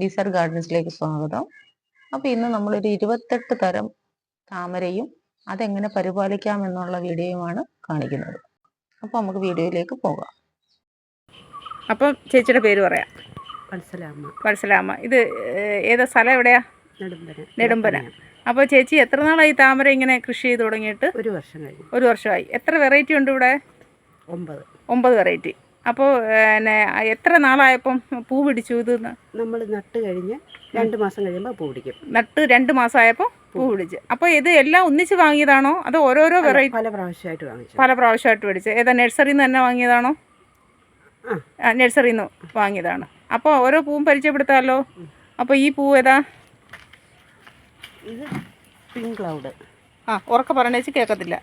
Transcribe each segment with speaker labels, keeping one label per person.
Speaker 1: Visor ഗാർഡൻസിലേക്ക് സ്വാഗതം. അപ്പോൾ ഇന്ന് നമ്മളൊരു ഇരുപത്തെട്ട് തരം താമരയും അതെങ്ങനെ പരിപാലിക്കാം എന്നുള്ള വീഡിയോയുമാണ് കാണിക്കുന്നത്. അപ്പോൾ നമുക്ക് വീഡിയോയിലേക്ക് പോകാം.
Speaker 2: അപ്പം ചേച്ചിയുടെ പേര് പറയാം.
Speaker 3: വത്സലാമ്മ
Speaker 2: വത്സലാമ്മ ഇത് ഏതാ സ്ഥലം എവിടെയാ?
Speaker 3: നെടുമ്പന.
Speaker 2: നെടുമ്പന. അപ്പോൾ ചേച്ചി എത്ര നാളായി താമര ഇങ്ങനെ കൃഷി ചെയ്ത് തുടങ്ങിയിട്ട്?
Speaker 3: ഒരു വർഷം കഴിഞ്ഞു.
Speaker 2: ഒരു വർഷമായി. എത്ര വെറൈറ്റി ഉണ്ട് ഇവിടെ?
Speaker 3: ഒമ്പത്.
Speaker 2: ഒമ്പത് വെറൈറ്റി. അപ്പോൾ പിന്നെ എത്ര നാളായപ്പം പൂ പിടിച്ചു ഇത്?
Speaker 3: നമ്മൾ നട്ട് കഴിഞ്ഞ് രണ്ട് മാസം കഴിയുമ്പോൾ പൂ പിടിക്കും.
Speaker 2: നട്ട് രണ്ട് മാസമായപ്പോൾ പൂ പിടിച്ച്. അപ്പോൾ ഇത് എല്ലാം ഒന്നിച്ച് വാങ്ങിയതാണോ? അതോ ഓരോരോ വെറൈറ്റി
Speaker 3: പല പ്രാവശ്യമായിട്ട് വാങ്ങിച്ചു.
Speaker 2: പല പ്രാവശ്യമായിട്ട് പിടിച്ച്. ഏതാ നഴ്സറിയിൽ നിന്ന് തന്നെ വാങ്ങിയതാണോ?
Speaker 3: ആ.
Speaker 2: നഴ്സറിയിൽ നിന്ന് വാങ്ങിയതാണ്. അപ്പോൾ ഓരോ പൂവും പരിചയപ്പെടുത്താമല്ലോ അപ്പോൾ ഈ പൂ ഏതാ?
Speaker 3: ഇത് പിങ്ക് ക്ലൗഡ്.
Speaker 2: ആ ഉറക്കെ പറഞ്ഞേച്ച് കേൾക്കത്തില്ല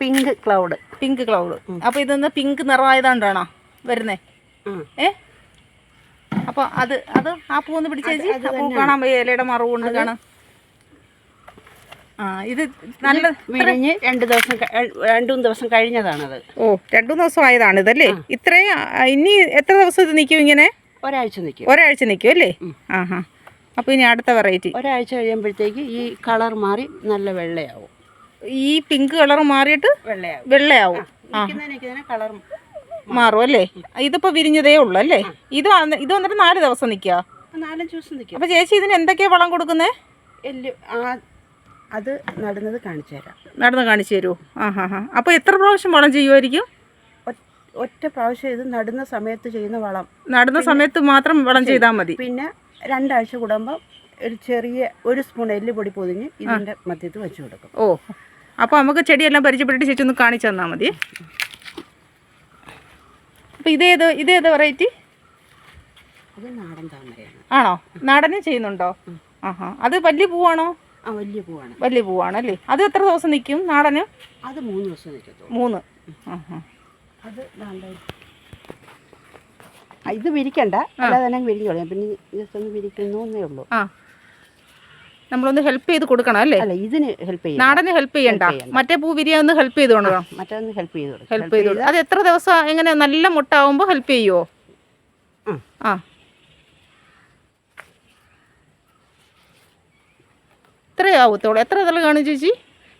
Speaker 3: പിങ്ക് ക്ലൗഡ്.
Speaker 2: Pink cloud. അപ്പോൾ ഇതൊന്ന് പിങ്ക് നിറമായതുകൊണ്ടാണോ വരുന്നേ. ഏ? അപ്പോൾ അത് അത് ആ പൂന്ന് പിടിച്ചേച്ചി പൂ കാണാൻ പോയി ഇലയുടെ മറവ് കൊണ്ട് കാണാം ആ ഇത് നല്ല
Speaker 3: വിരിഞ്ഞ് രണ്ട് ദിവസം രണ്ടും മൂന്ന് ദിവസം കഴിഞ്ഞതാണത്.
Speaker 2: ഓ രണ്ടു ദിവസം ആയതാണ് ഇതല്ലേ ഇത്രയും ഇനി എത്ര ദിവസം ഇത് നിൽക്കും ഇങ്ങനെ?
Speaker 3: ഒരാഴ്ച നിൽക്കും
Speaker 2: ഒരാഴ്ച നിൽക്കും അല്ലേ? ആ ഹാ അപ്പോൾ ഇനി അടുത്ത വെറൈറ്റി.
Speaker 3: ഒരാഴ്ച കഴിയുമ്പോഴത്തേക്ക് ഈ കളർ മാറി നല്ല വെള്ളയാവും.
Speaker 2: ഈ പിങ്ക് കളർ മാറിയിട്ട്
Speaker 3: വെള്ളയാവും.
Speaker 2: വെള്ളയാവും.
Speaker 3: കളർ
Speaker 2: മാറും അല്ലേ? ഇതിപ്പോൾ വിരിഞ്ഞതേ ഉള്ളൂ അല്ലേ? ഇത് ഇത് വന്നിട്ട് നാല് ദിവസം നിൽക്കുക
Speaker 3: നാലഞ്ച് ദിവസം നിൽക്കും
Speaker 2: അപ്പോൾ ചേച്ചി ഇതിന് എന്തൊക്കെയാണ് വളം കൊടുക്കുന്നത്
Speaker 3: എല്ല് ആ അത് നടുന്നത് കാണിച്ചു തരാം.
Speaker 2: നടന്ന് കാണിച്ചു തരുമോ ആ ഹാ ഹാ. അപ്പോൾ എത്ര പ്രാവശ്യം വളം ചെയ്യുമായിരിക്കും
Speaker 3: ഒറ്റ പ്രാവശ്യം ഇത് നടുന്ന സമയത്ത് ചെയ്യുന്ന വളം.
Speaker 2: നടുന്ന സമയത്ത് മാത്രം വളം ചെയ്താൽ മതി.
Speaker 3: പിന്നെ രണ്ടാഴ്ച കൂടുമ്പോൾ ഒരു ചെറിയ ഒരു സ്പൂൺ എല്ലുപൊടി പൊതിഞ്ഞ് ഇതിന്റെ മധ്യത്ത് വെച്ച് കൊടുക്കും.
Speaker 2: ഓ. അപ്പോൾ നമുക്ക് ചെടിയെല്ലാം പരിചയപ്പെട്ടിട്ട് ചേച്ചി ഒന്ന് കാണിച്ചു തന്നാൽ മതി. അപ്പോൾ ഇതേത് ഇതേത് വെറൈറ്റി ആണോ? നാടനും ചെയ്യുന്നുണ്ടോ? ആഹാ. അത് വലിയ പൂവാണോ?
Speaker 3: വലിയ പൂവാണ്.
Speaker 2: വലിയ പൂവാണ് അല്ലേ അത് എത്ര ദിവസം നിൽക്കും നാടന്?
Speaker 3: അത് മൂന്ന് ദിവസം നിൽക്കത്തുള്ളൂ
Speaker 2: മൂന്ന്.
Speaker 3: അത് ഇത് വിരിക്കണ്ട. അല്ലാതെ തന്നെ വിരിഞ്ഞോളൂ. പിന്നെ ജസ്റ്റ് ഒന്ന് വിരിക്കുന്നു എന്നേ ഉള്ളൂ.
Speaker 2: ആ. നമ്മളൊന്ന് ഹെൽപ്പ് ചെയ്ത് കൊടുക്കണം അല്ലേ?
Speaker 3: അല്ല ഇതിന് ഹെൽപ്പ് ചെയ്യും
Speaker 2: നാടന് ഹെൽപ്പ് ചെയ്യണ്ട. മറ്റേ പൂ വിരിയാൻ ഒന്ന് ഹെൽപ്പ് ചെയ്ത് കൊടുക്കണം
Speaker 3: മറ്റൊന്ന് ഹെൽപ്പ് ചെയ്ത് കൊടുക്കും.
Speaker 2: ഹെൽപ്പ് ചെയ്ത് കൊടുക്കും. അത് എത്ര ദിവസം എങ്ങനെ നല്ല മുട്ടാവുമ്പോൾ ഹെൽപ്പ് ചെയ്യുമോ
Speaker 3: ആ.
Speaker 2: എത്രയാവത്തോളൂ എത്ര ഇതൾ കാണും ചേച്ചി?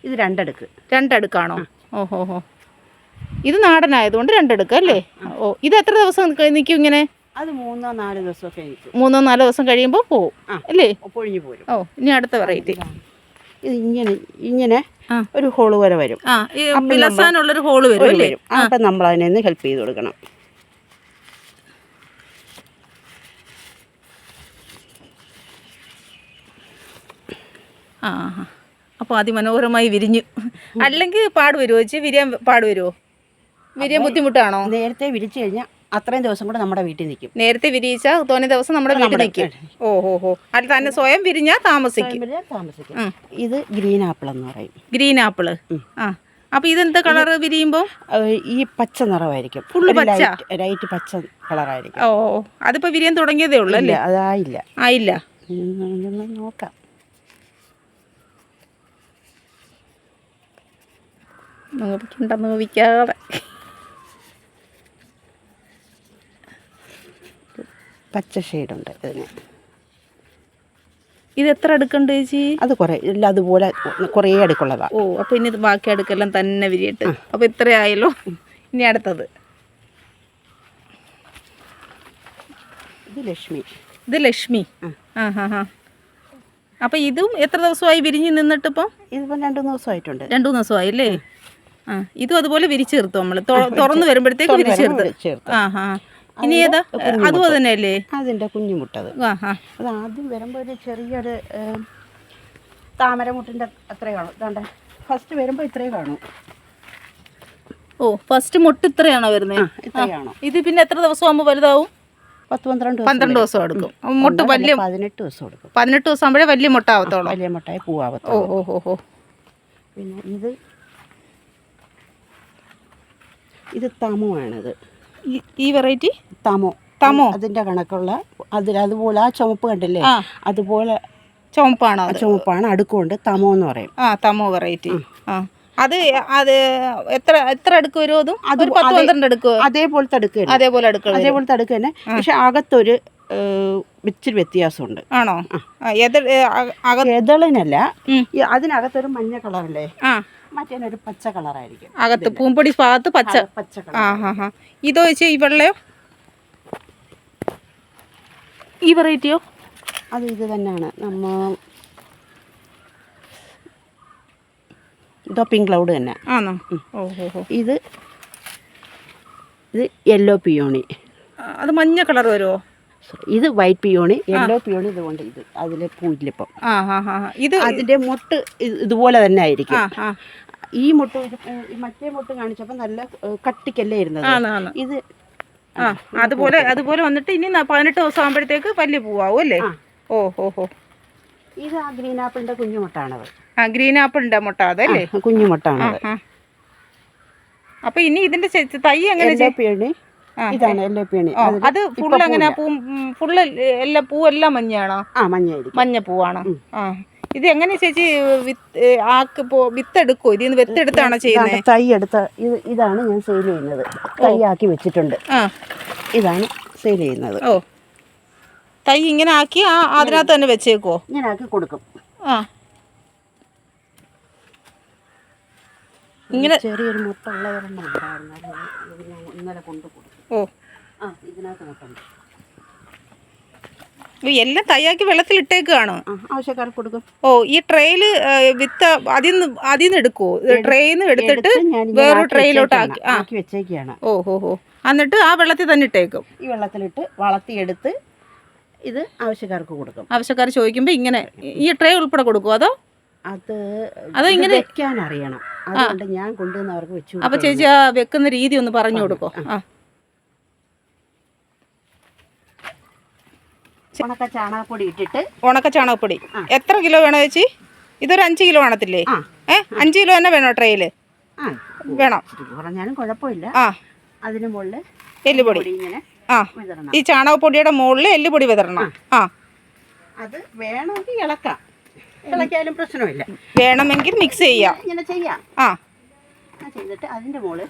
Speaker 3: ഇത് രണ്ടടുക്ക്.
Speaker 2: രണ്ടടുക്കാണോ? ഓഹോ ഹോ ഇത് നാടനായതുകൊണ്ട് രണ്ടടുക്ക് അല്ലേ? ഓ ഇത് എത്ര ദിവസം നിൽക്കും ഇങ്ങനെ?
Speaker 3: അത് മൂന്നോ നാലോ ദിവസമൊക്കെ കഴിഞ്ഞു
Speaker 2: മൂന്നോ നാലോ ദിവസം കഴിയുമ്പോൾ പോവും. അല്ലേ
Speaker 3: പൊഴിഞ്ഞു പോരും.
Speaker 2: ഓ ഇനി അടുത്ത വെറൈറ്റി.
Speaker 3: ഇത് ഇങ്ങനെ ഇങ്ങനെ ഒരു ഹോൾ വരെ.
Speaker 2: വരും വിലസാനുള്ളൊരു ഹോൾ വരും
Speaker 3: അപ്പം നമ്മൾ അതിനെ ഹെൽപ്പ് ചെയ്ത് കൊടുക്കണം.
Speaker 2: ആ അപ്പോൾ അതിമനോഹരമായി വിരിഞ്ഞു. അല്ലെങ്കിൽ പാട് വരുമോ ചേച്ചി? വിരിയാൻ പാട് വരുമോ വിരിയാൻ ബുദ്ധിമുട്ടാണോ?
Speaker 3: നേരത്തെ വിരിച്ചു കഴിഞ്ഞാൽ അത്രയും ദിവസം കൂടെ നമ്മുടെ വീട്ടിൽ നിൽക്കും.
Speaker 2: നേരത്തെ വിരിയിച്ച തോന്നിയ ദിവസം നമ്മുടെ വീട്ടിൽ നിൽക്കും. ഓഹോ ഹോ അത് തന്നെ സ്വയം വിരിഞ്ഞാൽ താമസിക്കും.
Speaker 3: താമസിക്കും. ഇത് ഗ്രീൻ ആപ്പിൾ എന്ന് പറയും.
Speaker 2: Green apple. ആ. അപ്പോൾ ഇതെന്ത് കളറ് വിരിയുമ്പോൾ
Speaker 3: ഈ പച്ച നിറമായിരിക്കും. ഫുള്ള്
Speaker 2: പച്ച?
Speaker 3: ലൈറ്റ് പച്ച കളറായിരിക്കും.
Speaker 2: ഓ അതിപ്പോ വിരിയാൻ തുടങ്ങിയതേ ഉള്ളൂ അല്ലേ?
Speaker 3: അതായില്ല.
Speaker 2: ആയില്ല
Speaker 3: നോക്കാം.
Speaker 2: നോവിക്കണ്ട നോവിക്കാതെ.
Speaker 3: പച്ച ഷെയ്ഡുണ്ട് ഇതിന്.
Speaker 2: ഇത് എത്ര അടുക്കുണ്ട് ചേച്ചി?
Speaker 3: അത് കുറേ ഇല്ല അതുപോലെ കുറേ അടുക്കുള്ളതാണ്
Speaker 2: ഓ അപ്പോൾ ഇനി ബാക്കി അടുക്കെല്ലാം തന്നെ വിരിയട്ടെ. അപ്പോൾ ഇത്രയായല്ലോ ഇനി അടുത്തത്.
Speaker 3: ഇത് ലക്ഷ്മി.
Speaker 2: ഇത് ലക്ഷ്മി. ആ. ഹാ ഹാ. അപ്പോൾ ഇതും എത്ര ദിവസമായി വിരിഞ്ഞ് നിന്നിട്ടിപ്പോൾ
Speaker 3: ഇതിപ്പം രണ്ട് മൂന്ന് ദിവസമായിട്ടുണ്ട്.
Speaker 2: രണ്ടു മൂന്ന് ദിവസമായി അല്ലേ? ആ. ഇതും അതുപോലെ വിരിച്ചു തീർത്തു നമ്മൾ തുറന്നു വരുമ്പോഴത്തേക്ക് വിരിച്ചു
Speaker 3: ചേർത്ത്
Speaker 2: ആ ഹാ. ഇനി ഏതാ അതും അത് തന്നെയല്ലേ
Speaker 3: അതിന്റെ കുഞ്ഞുമുട്ടത്. അത് ആദ്യം വരുമ്പോൾ ഒരു ചെറിയൊരു താമരമുട്ടിന്റെ താമരമുട്ടിന്റെ അത്രേ കാണും. ഇതാണ്ട്. ഫസ്റ്റ് വരുമ്പോൾ ഇത്രേ കാണും.
Speaker 2: ഓ ഫസ്റ്റ് മുട്ട് ഇത്രയാണോ വരുന്നത്
Speaker 3: ഇത്രയാണോ.
Speaker 2: ഇത് പിന്നെ എത്ര ദിവസം ആകുമ്പോൾ വലുതാവും?
Speaker 3: പത്ത് പന്ത്രണ്ട് ദിവസം
Speaker 2: പന്ത്രണ്ട് ദിവസം എടുക്കും. മുട്ട് വലിയ
Speaker 3: പതിനെട്ട് ദിവസം എടുക്കും.
Speaker 2: പതിനെട്ട് ദിവസം ആകുമ്പോഴേ വലിയ മുട്ട ആവത്തോളൂ
Speaker 3: വലിയ മുട്ടായി
Speaker 2: ഓ
Speaker 3: പൂവാവത്തുള്ളൂ.
Speaker 2: ഓ ഓ ഓ.
Speaker 3: പിന്നെ ഇത് ഇത് തമുവാണിത്.
Speaker 2: ഈ- വെറൈറ്റി
Speaker 3: തമോ.
Speaker 2: തമോ?
Speaker 3: അതിന്റെ കണക്കുള്ള അതിൽ അതുപോലെ ആ ചുമപ്പ് കണ്ടില്ലേ? അതുപോലെ
Speaker 2: ചുമപ്പാണോ
Speaker 3: ചുമപ്പാണ് അടുക്കുണ്ട് തമോ എന്ന് പറയും.
Speaker 2: ആ തമോ വെറൈറ്റി ആ. അത് അത് എത്ര എത്ര അടുക്ക് വരും അതും?
Speaker 3: അത്
Speaker 2: ഒരു പത്ത് പന്ത്രണ്ട് അടുക്ക്
Speaker 3: അതേപോലത്തെ അടുക്ക്
Speaker 2: അതേപോലെ അടുക്കള
Speaker 3: അതേപോലത്തെ അടുക്ക് തന്നെ. പക്ഷെ അകത്തൊരു ഇച്ചിരി വ്യത്യാസമുണ്ട്.
Speaker 2: ആണോ?
Speaker 3: എതളിനല്ല. അതിനകത്തൊരു മഞ്ഞ കളറല്ലേ?
Speaker 2: ആ.
Speaker 3: മറ്റേനൊരു പച്ച കളറായിരിക്കും.
Speaker 2: അകത്ത് പൂമ്പൊടി ഭാഗത്ത് പച്ച.
Speaker 3: പച്ച
Speaker 2: ആ ഹാ ഹാ. ഇതോ വെച്ച് ഈ വെള്ളയോ ഈ വെറൈറ്റിയോ?
Speaker 3: അത് ഇത് തന്നെയാണ്. നമ്മ ഇതോ പിങ്ക് ക്ലൗഡ് തന്നെ.
Speaker 2: ആണോ ഓ ഹോ ഹോ.
Speaker 3: ഇത് ഇത് യെല്ലോ പിയോണി.
Speaker 2: അത് മഞ്ഞ കളർ വരുമോ
Speaker 3: ഇത് വൈറ്റ് പിയോണി യെല്ലോ പിയോണി ഇതുകൊണ്ട് ഇത് അതിൽ പൂവില്ലിപ്പം.
Speaker 2: ഇത്
Speaker 3: അതിന്റെ മുട്ട് ഇതുപോലെ തന്നെ ആയിരിക്കും. ഈ മുട്ട് മറ്റേ മുട്ട് കാണിച്ചപ്പോൾ നല്ല കട്ടിക്കല്ലേ ഇരുന്നത്? ഇത്
Speaker 2: ആ അതുപോലെ അതുപോലെ വന്നിട്ട് ഇനി പതിനെട്ട് ദിവസം ആകുമ്പോഴത്തേക്ക് പല്ല് പൂവാവും അല്ലേ. ഓ ഹോ ഹോ.
Speaker 3: ഇത് ആ ഗ്രീൻ ആപ്പിളിന്റെ കുഞ്ഞുമുട്ടാണത്
Speaker 2: ആ ഗ്രീൻ ആപ്പിളിന്റെ മുട്ട അതല്ലേ ആ
Speaker 3: കുഞ്ഞുമുട്ടാണത്
Speaker 2: അപ്പൊ ഇനി ഇതിന്റെ തൈ എങ്ങനെ
Speaker 3: പിയോണി ഇതാണ് യെല്ലോ പീണി.
Speaker 2: അത് ഫുള്ള് എങ്ങനെ പൂ ഫുള്ള് എല്ലാ പൂവെല്ലാം മഞ്ഞയാണോ?
Speaker 3: ആ മഞ്ഞയായിരിക്കും.
Speaker 2: മഞ്ഞ പൂവാണ്. ആ. ഇത് എങ്ങനെ ചേച്ചി വിത്ത് ആക്ക് പോ വിത്ത് എടുക്കോ ഇതിൽ നിന്ന് വിത്ത് എടുത്താണോ ചെയ്യുന്നത്
Speaker 3: തൈ എടുത്ത ഇത് ഇതാണ് ഞാൻ സെയിൽ ചെയ്യുന്നത്. തൈ ആക്കി വെച്ചിട്ടുണ്ട്.
Speaker 2: ആ.
Speaker 3: ഇതാണ് സെയിൽ ചെയ്യുന്നത്.
Speaker 2: ഓ. തൈ ഇങ്ങനെ ആക്കി ആ അതിനകത്ത് തന്നെ വെച്ചേക്കോ?
Speaker 3: ഇങ്ങനെ ആക്കി കൊടുക്കും.
Speaker 2: ആ. ഇങ്ങനെ
Speaker 3: ചെറിയൊരു മുട്ട ഉള്ള ഇന്നലെ കൊണ്ടു കൊടുക്കും
Speaker 2: ഓ.
Speaker 3: ആ ഇതിനകത്ത് മുട്ടുണ്ട്
Speaker 2: എല്ലാം തയ്യാക്കി വെള്ളത്തിൽ ഇട്ടേക്കാണ്
Speaker 3: ആ ആവശ്യക്കാർക്ക് കൊടുക്കും.
Speaker 2: ഓ ഈ ട്രെയിൽ വിത്ത് അതിൽ നിന്ന് അതിൽ നിന്ന് എടുക്കുവോ ട്രെയിൽ നിന്ന് എടുത്തിട്ട് വേറൊരു ട്രെയിലോട്ട് ആക്കി
Speaker 3: വെച്ചേക്കാണ്.
Speaker 2: ഓ ഹോ ഹോ. എന്നിട്ട് ആ വെള്ളത്തിൽ തന്നെ ഇട്ടേക്കും.
Speaker 3: ഈ വെള്ളത്തിലിട്ട് വളർത്തിയെടുത്ത് ഇത് ആവശ്യക്കാർക്ക് കൊടുക്കും.
Speaker 2: ആവശ്യക്കാർ ചോദിക്കുമ്പോൾ ഇങ്ങനെ ഈ ട്രേ ഉൾപ്പെടെ കൊടുക്കുമോ അതോ?
Speaker 3: അത്
Speaker 2: അതോ ഇങ്ങനെ-
Speaker 3: വെക്കാൻ അറിയണം. അതുകൊണ്ട് ഞാൻ കൊണ്ടുവന്ന് അവർക്ക് വെച്ചു
Speaker 2: അപ്പൊ ചേച്ചി ആ വെക്കുന്ന രീതി ഒന്ന് പറഞ്ഞു കൊടുക്കോ. ആ.
Speaker 3: ഉണക്ക ചാണകപ്പൊടി ഇട്ടിട്ട്
Speaker 2: ഉണക്ക ചാണകപ്പൊടി. എത്ര കിലോ വേണോ ചേച്ചി? ഇതൊരു അഞ്ച് കിലോ ആണത്തില്ലേ ഏ? അഞ്ച് കിലോ തന്നെ വേണോ ട്രെയിൽ?
Speaker 3: ആ.
Speaker 2: വേണം.
Speaker 3: കുറഞ്ഞാലും കുഴപ്പമില്ല.
Speaker 2: ആ.
Speaker 3: അതിന് മുകളിൽ
Speaker 2: എല്ലുപൊടി. ആ. ഈ ചാണകപ്പൊടിയുടെ മുകളിൽ എല്ലുപൊടി വിതരണം ആ.
Speaker 3: അത് വേണമെങ്കിൽ ഇളക്കാം. ഇളക്കിയാലും പ്രശ്നമില്ല.
Speaker 2: വേണമെങ്കിൽ മിക്സ് ചെയ്യാം.
Speaker 3: ഇങ്ങനെ ചെയ്യാം.
Speaker 2: ആ.
Speaker 3: ചെയ്തിട്ട് അതിന്റെ മുകളിൽ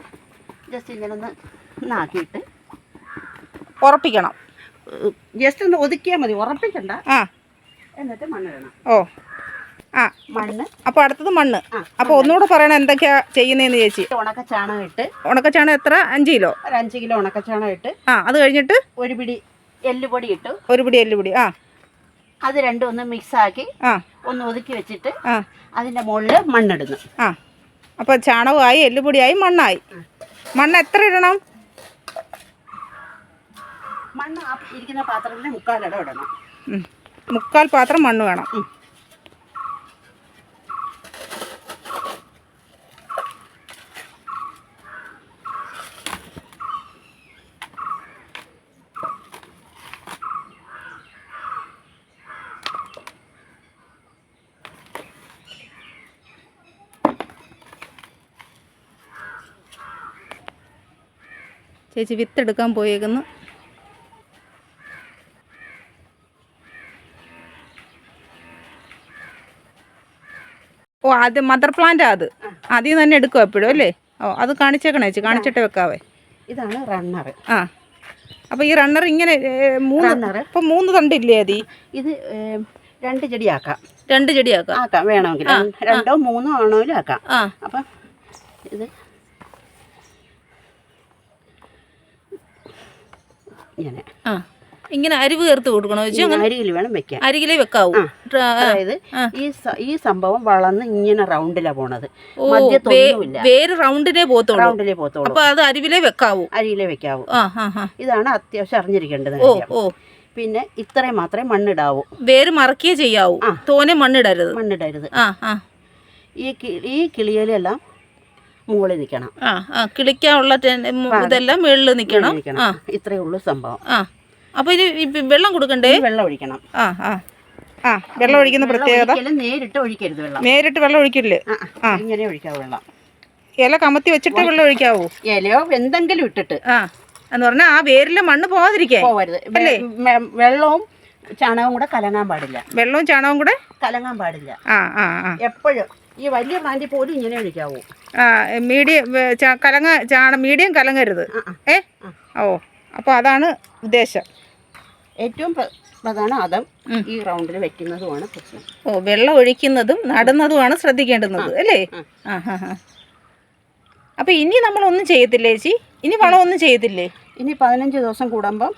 Speaker 3: ജസ്റ്റ് ഇങ്ങനെ ഒന്ന് ഒന്നാക്കിയിട്ട്
Speaker 2: ഉറപ്പിക്കണം.
Speaker 3: ജസ്റ്റ് ഒന്ന് ഒതുക്കിയാൽ മതി ഉറപ്പിക്കണ്ട.
Speaker 2: ആ.
Speaker 3: എന്നിട്ട് മണ്ണിടണം.
Speaker 2: ഓ. ആ.
Speaker 3: മണ്ണ്.
Speaker 2: അപ്പോൾ അടുത്തത് മണ്ണ്.
Speaker 3: അപ്പൊ
Speaker 2: അപ്പോൾ ഒന്നുകൂടെ പറയണം എന്തൊക്കെയാ ചെയ്യുന്നതെന്ന് ചേച്ചി.
Speaker 3: ഉണക്ക ചാണകം ഇട്ട്.
Speaker 2: ഉണക്കച്ചാണകം എത്ര? അഞ്ച് കിലോ?
Speaker 3: ഒരു അഞ്ച് കിലോ ഉണക്ക ചാണകം ഇട്ട്.
Speaker 2: ആ അത് കഴിഞ്ഞിട്ട്?
Speaker 3: ഒരു പിടി എല്ലുപൊടി ഇട്ടു.
Speaker 2: ഒരു പിടി എല്ലുപൊടി. ആ.
Speaker 3: അത് രണ്ടും ഒന്ന് മിക്സ് ആക്കി
Speaker 2: ആ.
Speaker 3: ഒന്ന് ഒതുക്കി വെച്ചിട്ട്
Speaker 2: ആ.
Speaker 3: അതിന്റെ മുകളിൽ മണ്ണിടുന്നു.
Speaker 2: ആ. അപ്പോൾ ചാണകമായി എല്ലുപൊടിയായി മണ്ണായി. മണ്ണ് എത്ര ഇടണം?
Speaker 3: മണ്ണ് ആ ഇരിക്കുന്ന പാത്രത്തിൽ മുക്കാൽ ഇടണം.
Speaker 2: ഉം. മുക്കാൽ പാത്രം മണ്ണ് വേണം. ചേച്ചി വിത്തെടുക്കാൻ പോയേക്കുന്നു. ഓ അത് മദർ പ്ലാന്റ് അത്. അതിൽ നിന്ന് തന്നെ എടുക്കുക എപ്പോഴും അല്ലേ? ഓ അത് കാണിച്ചേക്കണേ ചേച്ചി? കാണിച്ചിട്ട് വെക്കാവേ.
Speaker 3: ഇതാണ് റണ്ണർ
Speaker 2: ആ. അപ്പോൾ ഈ റണ്ണർ ഇങ്ങനെ മൂന്ന് ഇപ്പം മൂന്ന് തണ്ടില്ലേ അതി?
Speaker 3: ഇത് രണ്ട് ചെടിയാക്കാം.
Speaker 2: രണ്ട് ചെടിയാക്കാം.
Speaker 3: ആക്കാം വേണമെങ്കിൽ. രണ്ടോ മൂന്നോ ആണോലും ആക്കാം.
Speaker 2: ആ.
Speaker 3: അപ്പം ഇത് ഇങ്ങനെ.
Speaker 2: ആ. ഇങ്ങനെ അരിവ് ചേർത്ത് കൊടുക്കണോ. ചേച്ചി അങ്ങനെ
Speaker 3: വേണം വെക്കാൻ.
Speaker 2: അരികിലേ വെക്കാവൂ.
Speaker 3: അതായത് ഈ ഈ സംഭവം വളർന്ന് ഇങ്ങനെ റൗണ്ടിലാ പോണത്.
Speaker 2: വേര് റൗണ്ടിലെ പോത്തോളൂ
Speaker 3: റൗണ്ടിലേ പോത്തോളൂ
Speaker 2: അപ്പൊ അത് അരിവിലേ വെക്കാവൂ.
Speaker 3: അരിയിലേ വെക്കാവൂ. ഇതാണ് അത്യാവശ്യം അറിഞ്ഞിരിക്കേണ്ടത്
Speaker 2: ഓ ഓ.
Speaker 3: പിന്നെ ഇത്രയും മാത്രമേ മണ്ണിടാവൂ.
Speaker 2: വേര് മറക്കേ ചെയ്യാവൂ. തോനെ മണ്ണിടരുത്.
Speaker 3: മണ്ണിടരുത്. ഈ ഈ കിളിയിലെല്ലാം മുകളിൽ നിൽക്കണം.
Speaker 2: കിളിക്കാനുള്ള ഇതെല്ലാം മുകളിൽ നിൽക്കണം.
Speaker 3: ഇത്രയേ ഉള്ളൂ സംഭവം.
Speaker 2: ആ അപ്പൊ ഇത് വെള്ളം കൊടുക്കണ്ടേ?
Speaker 3: വെള്ളം ഒഴിക്കണം.
Speaker 2: ആ ആ. ആ വെള്ളം ഒഴിക്കുന്ന
Speaker 3: വെള്ളം
Speaker 2: പ്രത്യേകത?
Speaker 3: നേരിട്ട് ഒഴിക്കരുത് വെള്ളം.
Speaker 2: നേരിട്ട് വെള്ളം ഒഴിക്കില്ലേ?
Speaker 3: ആ, ഇങ്ങനെ ഒഴിക്കാവൂ വെള്ളം.
Speaker 2: ഇല കമത്തി വെച്ചിട്ട് വെള്ളം ഒഴിക്കാവൂ?
Speaker 3: ഇലയോ എന്തെങ്കിലും ഇട്ടിട്ട്.
Speaker 2: ആ എന്ന് പറഞ്ഞാൽ ആ വേരിലെ മണ്ണ് പോവാതിരിക്കാൻ
Speaker 3: പോവരുത്. വെ- വെള്ളവും ചാണകവും കൂടെ കലങ്ങാൻ പാടില്ല.
Speaker 2: വെള്ളവും ചാണകവും കൂടെ?
Speaker 3: കലങ്ങാൻ പാടില്ല.
Speaker 2: ആ ആ ആ.
Speaker 3: എപ്പോഴും ഈ വലിയ പ്ലാന്റിൽ പോലും ഇങ്ങനെ ഒഴിക്കാവൂ.
Speaker 2: ആ മീഡിയം കലങ്ങ ചാണ മീഡിയം കലങ്ങരുത്. ഏ? ഓ. അപ്പോൾ അതാണ് ഉദ്ദേശം.
Speaker 3: ഏറ്റവും പ്രധാന അതം ഈ റൗണ്ടിൽ വെക്കുന്നതുമാണ് പ്രശ്നം.
Speaker 2: ഓ വെള്ളം ഒഴിക്കുന്നതും നടുന്നതുമാണ് ശ്രദ്ധിക്കേണ്ടുന്നത് അല്ലേ?
Speaker 3: ആ.
Speaker 2: ഹാ ഹാ അപ്പം ഇനി നമ്മളൊന്നും ചെയ്യത്തില്ലേ ചേച്ചി? ഇനി വളമൊന്നും ചെയ്യത്തില്ലേ?
Speaker 3: ഇനി പതിനഞ്ച് ദിവസം കൂടുമ്പം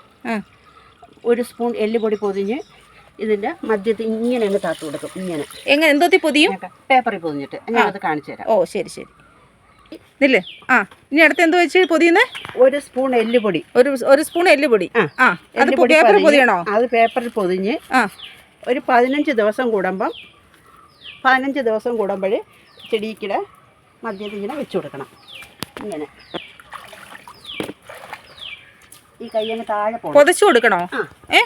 Speaker 3: ഒരു സ്പൂൺ എല്ലുപൊടി പൊതിഞ്ഞ് ഇതിന്റെ മധ്യത്തിൽ ഇങ്ങനെ അങ്ങ് താത്തു കൊടുക്കും ഇങ്ങനെ.
Speaker 2: എങ്ങനെ എന്തോത്തി പൊതിയും?
Speaker 3: പേപ്പറിൽ പൊതിഞ്ഞിട്ട് ഞാനത് കാണിച്ചു തരാം.
Speaker 2: ഓ ശരി ശരി. ഇതില്ലേ ആ ഇനി അടുത്ത് എന്ത് വെച്ച് പൊതിയുന്നേ?
Speaker 3: ഒരു സ്പൂൺ എല്ലുപൊടി.
Speaker 2: ഒരു ഒരു സ്പൂൺ എല്ലുപൊടി.
Speaker 3: ആ.
Speaker 2: അത്
Speaker 3: പേപ്പറിൽ
Speaker 2: പേപ്പർ പൊതിയണോ?
Speaker 3: അത് പേപ്പറിൽ പൊതിഞ്ഞ്
Speaker 2: ആ.
Speaker 3: ഒരു പതിനഞ്ച് ദിവസം കൂടുമ്പം പതിനഞ്ച് ദിവസം കൂടുമ്പോൾ ചെടിക്കിടെ മദ്യത്തിൽ ഇങ്ങനെ വെച്ച് കൊടുക്കണം. ഇങ്ങനെ. ഈ കയ്യങ്ങ് താഴെ
Speaker 2: പൊതച്ചു കൊടുക്കണോ? ഏ?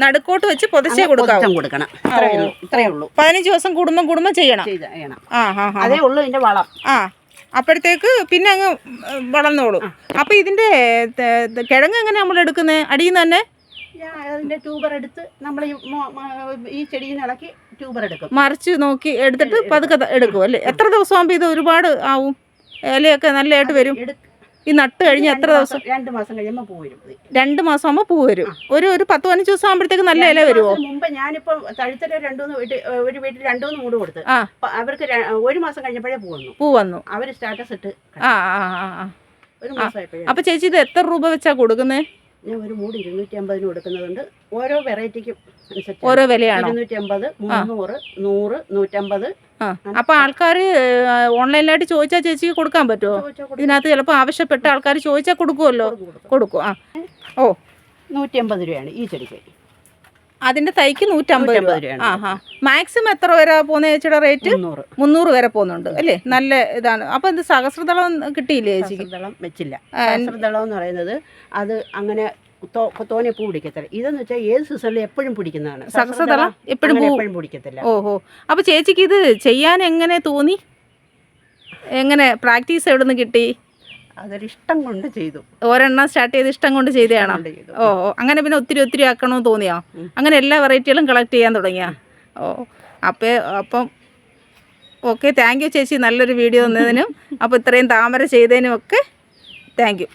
Speaker 2: നടുക്കോട്ട് വെച്ച് പൊതച്ചേ
Speaker 3: കൊടുക്കാം കൊടുക്കണം. ഇത്രയേ ഉള്ളൂ.
Speaker 2: പതിനഞ്ച് ദിവസം കൂടുമ്പം കൂടുമ്പം ചെയ്യണം.
Speaker 3: ചെയ്യണം.
Speaker 2: ആ
Speaker 3: അതേ ഉള്ളൂ ഇതിന്റെ വളം.
Speaker 2: ആ. അപ്പോഴത്തേക്ക് പിന്നെ അങ്ങ് വളർന്നോളും. അപ്പൊ ഇതിന്റെ ത- ത- കിഴങ്ങ് എങ്ങനെ നമ്മൾ എടുക്കുന്നത് അടിയിൽ നിന്ന് തന്നെ
Speaker 3: അതിന്റെ ട്യൂബർ എടുത്ത് നമ്മൾ ഈ ചെടിയിൽ ഇളക്കി ട്യൂബർ എടുക്കും.
Speaker 2: മറിച്ച് നോക്കി എടുത്തിട്ട് പതുക്കെ എടുക്കും അല്ലേ? എത്ര ദിവസം ആകുമ്പോൾ ഇത് ഒരുപാട് ആവും? ഇലയൊക്കെ നല്ലതായിട്ട് വരും. ഈ നട്ട് കഴിഞ്ഞ് എത്ര ദിവസം?
Speaker 3: രണ്ട് മാസം കഴിയുമ്പോൾ പൂ വരും
Speaker 2: രണ്ട് മാസം ആകുമ്പോൾ പൂ വരും. ഒരു ഒരു പത്ത് പതിനഞ്ച് ദിവസം ആകുമ്പോഴത്തേക്ക് നല്ല ഇല വരുമോ
Speaker 3: മുമ്പ് ഞാനിപ്പോ തഴുത്തല രണ്ടുമൂന്ന് വീട്ടിൽ ഒരു വീട്ടിൽ രണ്ടുമൂന്ന് മൂട് കൊടുത്ത് അവർക്ക് ഒരു മാസം കഴിഞ്ഞപ്പോഴേ പൂ വന്നു.
Speaker 2: പൂ വന്നു.
Speaker 3: അവർ സ്റ്റാറ്റസ് ഇട്ട്
Speaker 2: ആ ആ ആ ആ
Speaker 3: ഒരു മാസമായപ്പോഴേ.
Speaker 2: അപ്പൊ ചേച്ചി ഇത് എത്ര രൂപ വെച്ചാ കൊടുക്കുന്നേ?
Speaker 3: ഞാൻ ഒരു മൂടി ഇരുന്നൂറ്റി അമ്പതിന് കൊടുക്കുന്നതുണ്ട്. ഓരോ വെറൈറ്റിക്കും അനുസരിച്ച്
Speaker 2: ഓരോ വിലയാണ്?
Speaker 3: ഇരുന്നൂറ്റി അമ്പത് മുന്നൂറ് നൂറ് നൂറ്റമ്പത്.
Speaker 2: അപ്പൊ ആൾക്കാർ ഓൺലൈനിലായിട്ട് ചോദിച്ചാൽ ചേച്ചിക്ക് കൊടുക്കാൻ പറ്റുമോ. ഇതിനകത്ത് ചിലപ്പോൾ ആവശ്യപ്പെട്ട ആൾക്കാർ ചോദിച്ചാൽ കൊടുക്കുമല്ലോ
Speaker 3: കൊടുക്കും, കൊടുക്കും.
Speaker 2: കൊടുക്കും. ആ. ഓ.
Speaker 3: നൂറ്റി അമ്പത് രൂപയാണ് ഈ ചെടിക്ക്.
Speaker 2: അതിന്റെ തൈക്ക് നൂറ്റമ്പത് രൂപ. ആ ഹാ മാക്സിമം എത്ര വരെ പോകുന്ന ചേച്ചിയുടെ റേറ്റ്
Speaker 3: മുന്നൂറ്.
Speaker 2: വരെ പോകുന്നുണ്ട് അല്ലേ? നല്ല ഇതാണ്. അപ്പൊ ഇത് സഹസ്രദളം കിട്ടിയില്ലേ ചേച്ചിക്ക്?
Speaker 3: വെച്ചില്ല. സഹസ്രദളം എന്ന് പറയുന്നത് അത് അങ്ങനെ തോനെ പൂ പിടിക്കത്തില്ല. ഇതെന്ന് വെച്ചാൽ ഏത് സീസണിലും എപ്പോഴും പിടിക്കുന്നതാണ്.
Speaker 2: സഹസ്രദളം എപ്പോഴും
Speaker 3: എപ്പോഴും പിടിക്കത്തില്ല.
Speaker 2: ഓഹോ. അപ്പൊ ചേച്ചിക്ക് ഇത് ചെയ്യാൻ എങ്ങനെ തോന്നി? എങ്ങനെ പ്രാക്ടീസ് എവിടെ നിന്ന് കിട്ടി?
Speaker 3: അതൊരു ഇഷ്ടം കൊണ്ട് ചെയ്തു.
Speaker 2: ഒരെണ്ണം സ്റ്റാർട്ട് ചെയ്ത് ഇഷ്ടം കൊണ്ട് ചെയ്തതാണോ ഓ ഓ. അങ്ങനെ പിന്നെ ഒത്തിരി ഒത്തിരി ആക്കണമെന്ന് തോന്നിയോ? അങ്ങനെ എല്ലാ വെറൈറ്റികളും കളക്ട് ചെയ്യാൻ തുടങ്ങിയാ? ഓ അപ്പോൾ അപ്പം ഓക്കെ താങ്ക് യു ചേച്ചി നല്ലൊരു വീഡിയോ തന്നതിനും അപ്പോൾ ഇത്രയും താമര ചെയ്തതിനും ഒക്കെ താങ്ക് യു